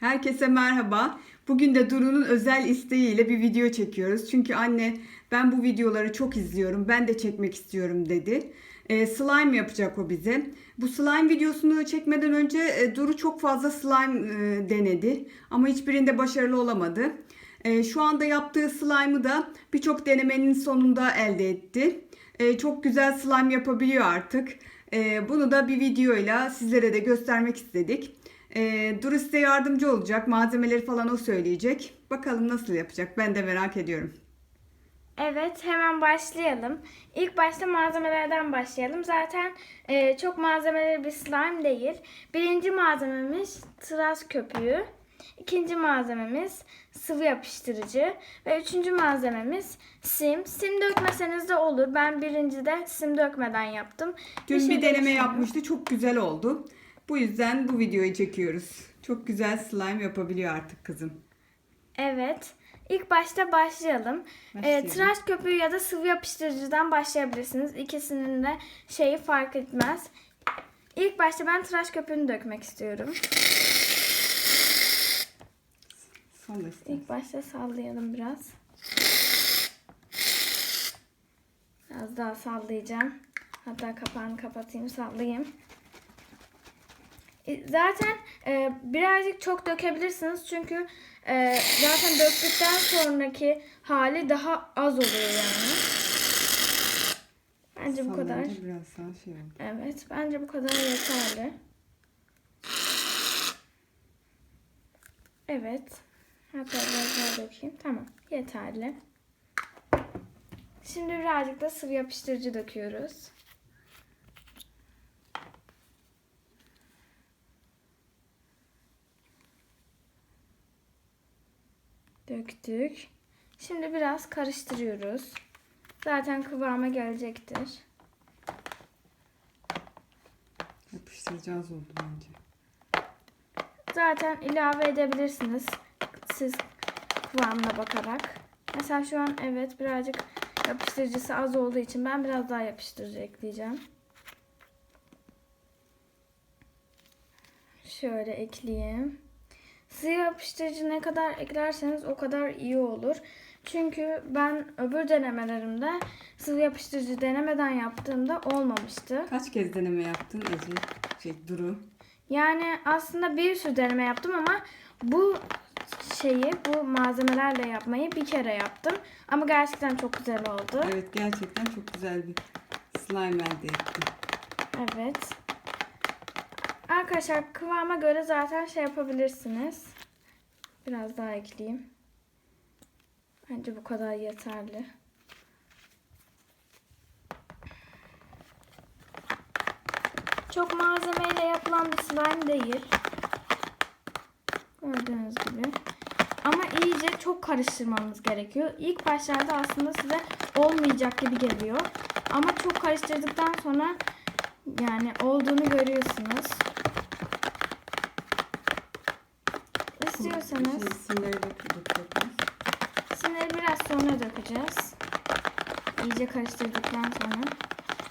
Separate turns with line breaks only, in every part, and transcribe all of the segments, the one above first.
Herkese merhaba. Bugün de Duru'nun özel isteğiyle bir video çekiyoruz. Çünkü anne ben bu videoları çok izliyorum. Ben de çekmek istiyorum dedi. Ee, slime yapacak o bize. Bu slime videosunu çekmeden önce e, Duru çok fazla slime e, denedi. Ama hiçbirinde başarılı olamadı. E, şu anda yaptığı slime'ı da birçok denemenin sonunda elde etti. E, çok güzel slime yapabiliyor artık. E, bunu da bir videoyla sizlere de göstermek istedik. E, Duru size yardımcı olacak. Malzemeleri falan o söyleyecek. Bakalım nasıl yapacak ben de merak ediyorum.
Evet hemen başlayalım. İlk başta malzemelerden başlayalım. Zaten e, çok malzemeli bir slime değil. Birinci malzememiz tıraş köpüğü. İkinci malzememiz sıvı yapıştırıcı. Ve üçüncü malzememiz sim. Sim dökmeseniz de olur. Ben birincide sim dökmeden yaptım.
Dün
şey
bir deneme
değişmiyor.
yapmıştı. Çok güzel oldu. Bu yüzden bu videoyu çekiyoruz. Çok güzel slime yapabiliyor artık kızım.
Evet. İlk başta başlayalım. Ee,
Başlayalım.
tıraş köpüğü ya da sıvı yapıştırıcıdan başlayabilirsiniz. İkisinin de şeyi fark etmez. İlk başta ben tıraş köpüğünü dökmek istiyorum.
Salla.
İlk başta sallayalım biraz. Biraz daha sallayacağım. Hatta kapağını kapatayım, sallayayım. E, Zaten e, birazcık çok dökebilirsiniz çünkü e, zaten döktükten sonraki hali daha az oluyor yani. Bence bu kadar.
Biraz daha şey oldu.
Evet, bence bu kadar yeterli. Evet. Hatta biraz daha dökeyim. Tamam, yeterli. Şimdi birazcık da sıvı yapıştırıcı döküyoruz. Döktük. Şimdi biraz karıştırıyoruz. Zaten kıvama gelecektir.
Yapıştıracağız oldu bence.
Zaten ilave edebilirsiniz siz kıvamına bakarak. Mesela şu an evet birazcık yapıştırıcısı az olduğu için ben biraz daha yapıştırıcı ekleyeceğim. Şöyle ekleyeyim. Sıvı yapıştırıcı ne kadar eklerseniz o kadar iyi olur. Çünkü ben öbür denemelerimde sıvı yapıştırıcı denemeden yaptığımda olmamıştı.
Kaç kez deneme yaptın Ece? Şey Duru.
Yani aslında bir sürü deneme yaptım ama bu şeyi, bu malzemelerle yapmayı bir kere yaptım. Ama gerçekten çok güzel oldu.
Evet gerçekten çok güzel bir slime elde ettim.
Evet. Arkadaşlar kıvama göre zaten şey yapabilirsiniz. Biraz daha ekleyeyim. Bence bu kadar yeterli. Çok malzemeyle yapılan bir slime değil. Gördüğünüz gibi. Ama iyice çok karıştırmanız gerekiyor. İlk başlarda aslında size olmayacak gibi geliyor. Ama çok karıştırdıktan sonra yani olduğunu görüyorsunuz. İstiyorsanız
Şey, simleri dök- dökeceğiz.
Sinirleri biraz sonra dökeceğiz. İyice karıştırdıktan sonra.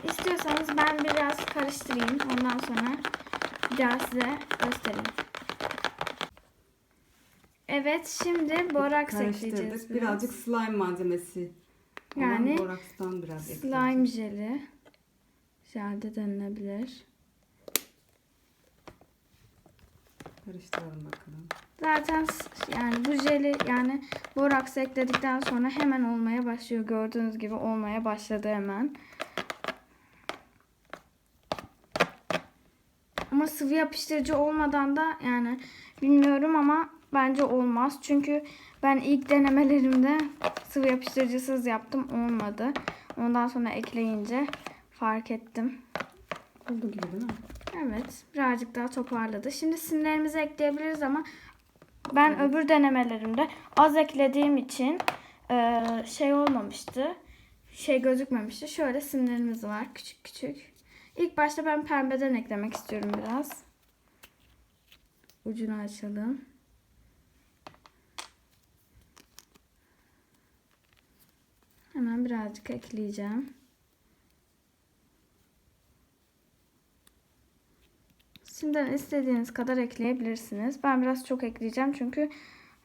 İstiyorsanız ben biraz karıştırayım. Ondan sonra bir daha size göstereyim. Evet şimdi boraks ekleyeceğiz. Biraz.
Birazcık slime malzemesi. Yani borakstan biraz ekleyeceğiz.
slime jeli. Jel de denilebilir.
Karıştıralım bakalım.
Zaten yani bu jeli yani boraks ekledikten sonra hemen olmaya başlıyor. Gördüğünüz gibi olmaya başladı hemen. Ama sıvı yapıştırıcı olmadan da yani bilmiyorum ama bence olmaz. Çünkü ben ilk denemelerimde sıvı yapıştırıcısız yaptım olmadı. Ondan sonra ekleyince fark ettim.
Oldu gibi değil mi?
Evet, birazcık daha toparladı. Şimdi simlerimizi ekleyebiliriz ama ben öbür denemelerimde az eklediğim için e, şey olmamıştı. Şey gözükmemişti. Şöyle simlerimiz var küçük küçük. İlk başta ben pembeden eklemek istiyorum biraz. Ucunu açalım. Hemen birazcık ekleyeceğim. Şimdi renginden istediğiniz kadar ekleyebilirsiniz. Ben biraz çok ekleyeceğim çünkü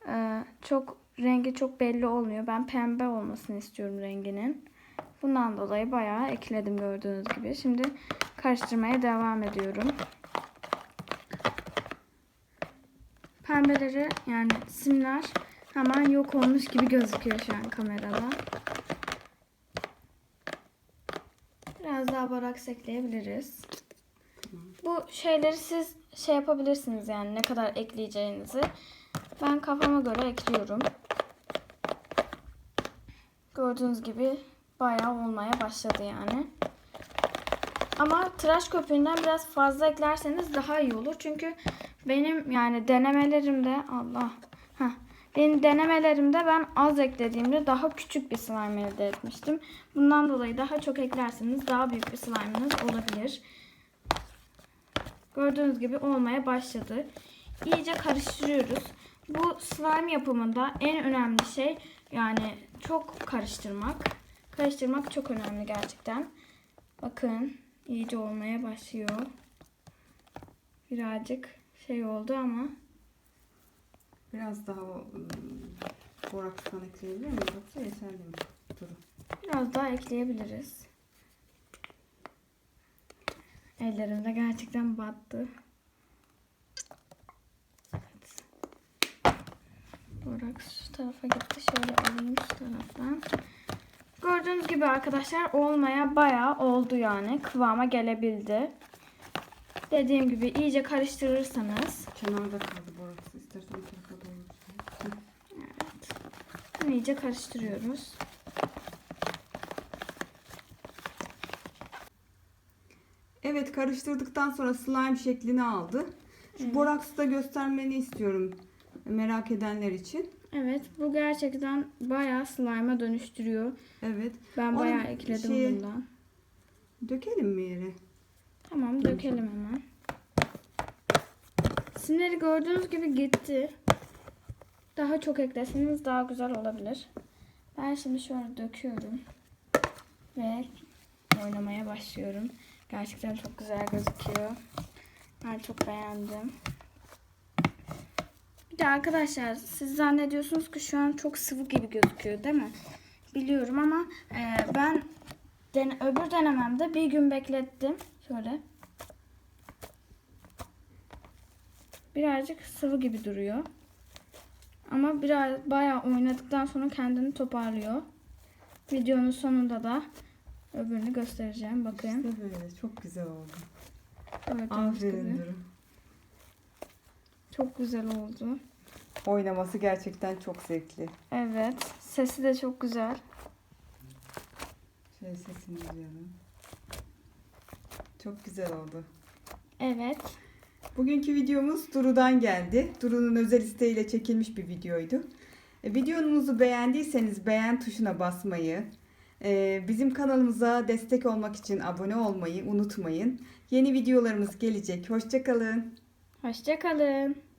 e, çok rengi çok belli olmuyor. Ben pembe olmasını istiyorum renginin. Bundan dolayı bayağı ekledim gördüğünüz gibi. Şimdi karıştırmaya devam ediyorum. Pembeleri yani simler hemen yok olmuş gibi gözüküyor şu an kamerada. Biraz daha boraks ekleyebiliriz. Bu şeyleri siz şey yapabilirsiniz yani ne kadar ekleyeceğinizi. Ben kafama göre ekliyorum. Gördüğünüz gibi bayağı olmaya başladı yani. Ama tıraş köpüğünden biraz fazla eklerseniz daha iyi olur. Çünkü benim yani denemelerimde Allah heh, benim denemelerimde ben az eklediğimde daha küçük bir slime elde etmiştim. Bundan dolayı daha çok eklerseniz daha büyük bir slime'ınız olabilir. Gördüğünüz gibi olmaya başladı. İyice karıştırıyoruz. Bu slime yapımında en önemli şey yani çok karıştırmak. Karıştırmak çok önemli gerçekten. Bakın iyice olmaya başlıyor. Birazcık şey oldu ama
Biraz daha o ım, borakstan ekleyebilir miyim? Yoksa yeterli mi? Duru.
biraz daha ekleyebiliriz. Ellerimde gerçekten battı. Evet. Boraks şu tarafa gitti. Şöyle alayım şu taraftan. Gördüğünüz gibi arkadaşlar olmaya bayağı oldu yani. Kıvama gelebildi. Dediğim gibi iyice karıştırırsanız
Kenarda kaldı boraks. İstersen tarafa doğru. Hı.
Bunu iyice karıştırıyoruz.
Evet karıştırdıktan sonra slime şeklini aldı. Şu boraksı da göstermeni istiyorum merak edenler için.
Evet bu gerçekten bayağı slime'a dönüştürüyor.
Evet.
Ben bayağı ekledim
şey-
bundan.
Dökelim mi yere?
Tamam dökelim hemen. Simleri gördüğünüz gibi gitti. Daha çok ekleseniz daha güzel olabilir. Ben şimdi şöyle döküyorum. Ve oynamaya başlıyorum. Gerçekten çok güzel gözüküyor. Ben çok beğendim. Bir de arkadaşlar siz zannediyorsunuz ki şu an çok sıvı gibi gözüküyor değil mi? Biliyorum ama e, ben den öbür denememde bir gün beklettim. Şöyle. Birazcık sıvı gibi duruyor. Ama biraz bayağı oynadıktan sonra kendini toparlıyor. Videonun sonunda da öbürünü göstereceğim. Bakın.
İşte böyle. Çok güzel oldu.
Gördüğünüz
Aferin
gibi.
Duru.
Çok güzel oldu.
Oynaması gerçekten çok zevkli.
Evet. Sesi de çok güzel.
Şöyle sesini duyalım. Çok güzel oldu.
Evet.
Bugünkü videomuz Duru'dan geldi. Duru'nun özel isteğiyle çekilmiş bir videoydu. E, videomuzu beğendiyseniz beğen tuşuna basmayı, bizim kanalımıza destek olmak için abone olmayı unutmayın. Yeni videolarımız gelecek. Hoşçakalın.
Hoşçakalın.